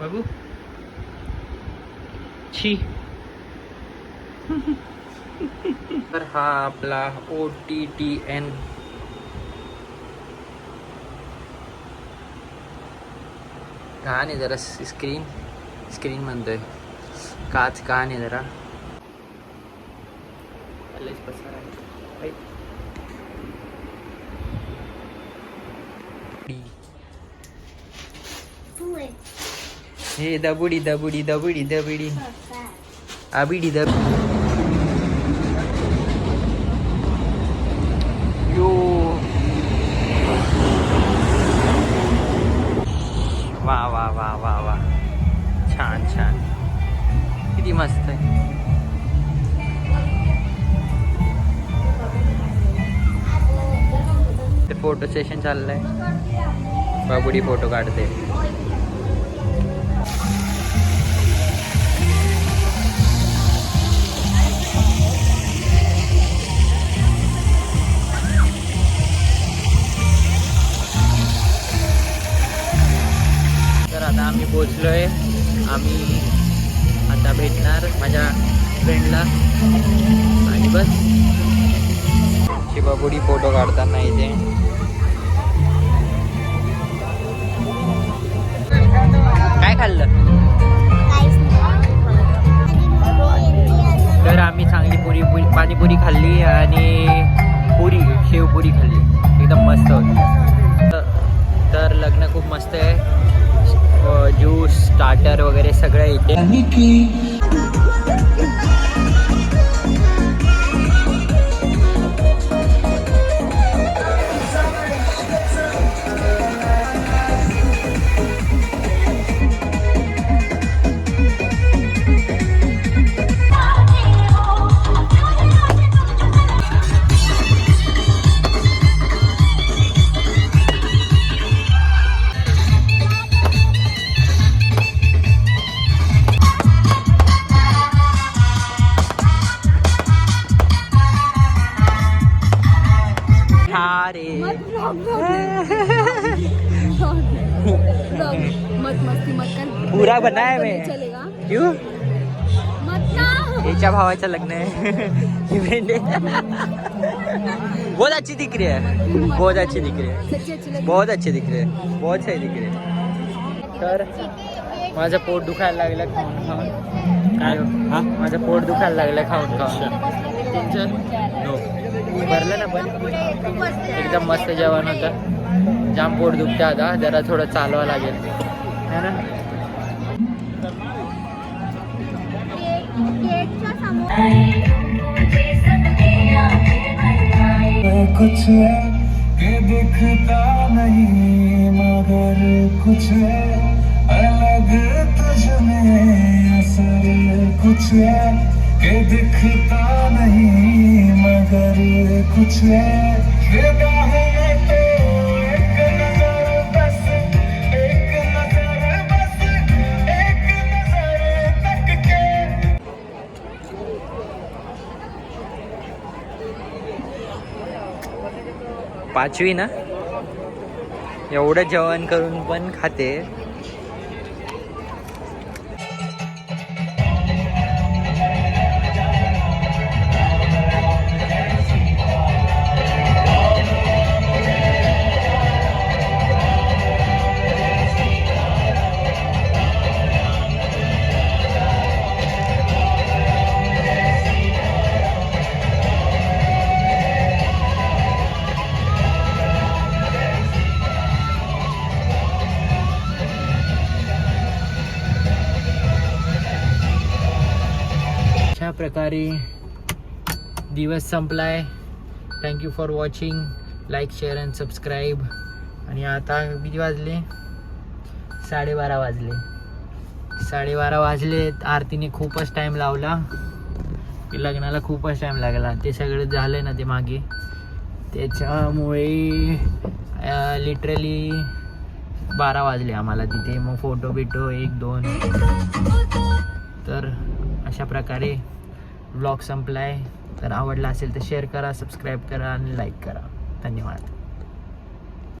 बघू छी. तर हा आपला ओ टी टी एन. घाण आहे जरा स्क्रीन स्क्रीन म्हणतोय. काच घाण आहे. जरा पसारा. हे दबुडी दबुडी दबुडी दबुडी आबिडी दब यो वा वा वा वा वा छान छान किती मस्त आहे ते फोटो सेशन चाललंय बाबुडी फोटो काढते आम्ही पोचलो आहे आम्ही आता भेटणार माझ्या फ्रेंडला आणि बस. शिवाबुडी फोटो काढताना इथे. काय खाल्लं? तर आम्ही चांगली पुरी पुरी पाणीपुरी खाल्ली आणि पुरी शेवपुरी खाल्ली. एकदम मस्त होती. स्टार्टर वगैरे सगळं इथे मत मस्ती मत कर. पूरा बनाया मैं। चलेगा। क्यों? याच्या भावाचं लग्न आहे ही. बहुत अच्छी दिख रही है। बहुत अच्छी दिख रही है। बहुत अच्छी दिख रही है। बहुत सही दिख रही है। तर माझं पोट दुखायला लागलं खाऊन खाऊन. काय हा? माझं पोट दुखायला लागलं खाऊन खाऊन. तुमचं? भरलं ना पण एकदम मस्त जेवण होतं. जाम पोट दुखते आता जरा थोडं चालवा लागेल. है ना? गेटच्या समोर कुछ है कि दिखता नहीं मगर कुछ है अलग तुझ में असर। कुछ है कि दिखता नहीं मगर कुछ है पाचवी ना? एवढं जेवण करून पण खाते. प्रकारे दिवस संपलाय. Thank you for watching like share and subscribe आणि आता किती वाजले? साडेबारा वाजले. साडेबारा वाजले. आरतीने खूपच टाईम लावला. लग्नाला खूपच टाईम लागला. ते सगळं झालं ना ते मागे. त्याच्यामुळे लिटरली बारा वाजले आम्हाला तिथे. मग फोटो बिटो एक दोन. तर अशा प्रकारे ब्लॉग आहे तर आवडला असेल तर शेअर करा सबस्क्राईब करा आणि लाईक करा. धन्यवाद.